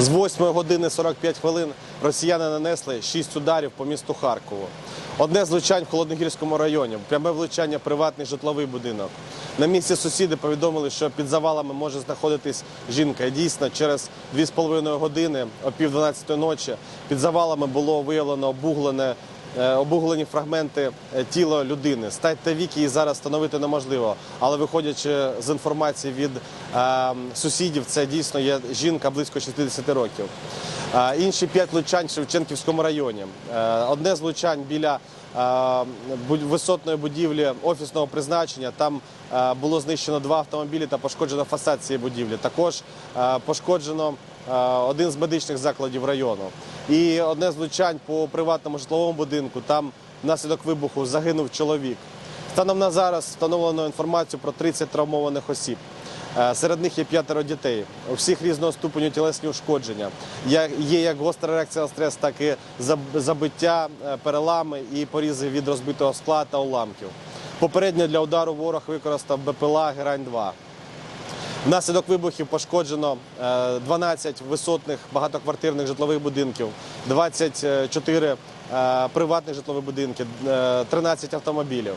З 8 години 45 хвилин росіяни нанесли 6 ударів по місту Харкову. Одне з влучань в Холодногірському районі, пряме влучання приватний житловий будинок. На місці сусіди повідомили, що під завалами може знаходитись жінка. І дійсно, через 2,5 години, о пів 12 ночі, під завалами було виявлено обуглене обуглені фрагменти е, тіла людини. Стать та вік її зараз встановити неможливо, але виходячи з інформації від е, сусідів, це дійсно є жінка близько 60 років. Е, інші п'ять влучань в Шевченківському районі. Е, одне з влучань біля е, висотної будівлі офісного призначення. Там е, було знищено два автомобілі та пошкоджено фасад цієї будівлі. Також е, пошкоджено е, один з медичних закладів району. І одне з влучань по приватному житловому будинку. Там внаслідок вибуху загинув чоловік. Станом на зараз встановлено інформацію про 30 травмованих осіб. Е, Серед них є п'ятеро дітей. У всіх різного ступеню тілесні ушкодження. Є як гостра реакція на стрес, так і забиття, е, перелами і порізи від розбитого скла та уламків. Попередньо для удару ворог використав БПЛА Герань-2. Внаслідок вибухів пошкоджено е, 12 висотних багатоквартирних житлових будинків, 24 е, приватних житлових будинки, е, 13 автомобілів.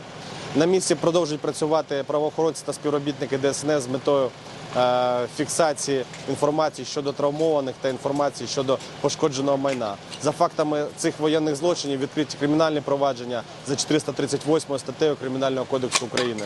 На місці продовжують працювати правоохоронці та співробітники ДСНС з метою е, фіксації інформації щодо травмованих та інформації щодо пошкодженого майна. За фактами цих воєнних злочинів відкриті кримінальні провадження за 438 статтею Кримінального кодексу України.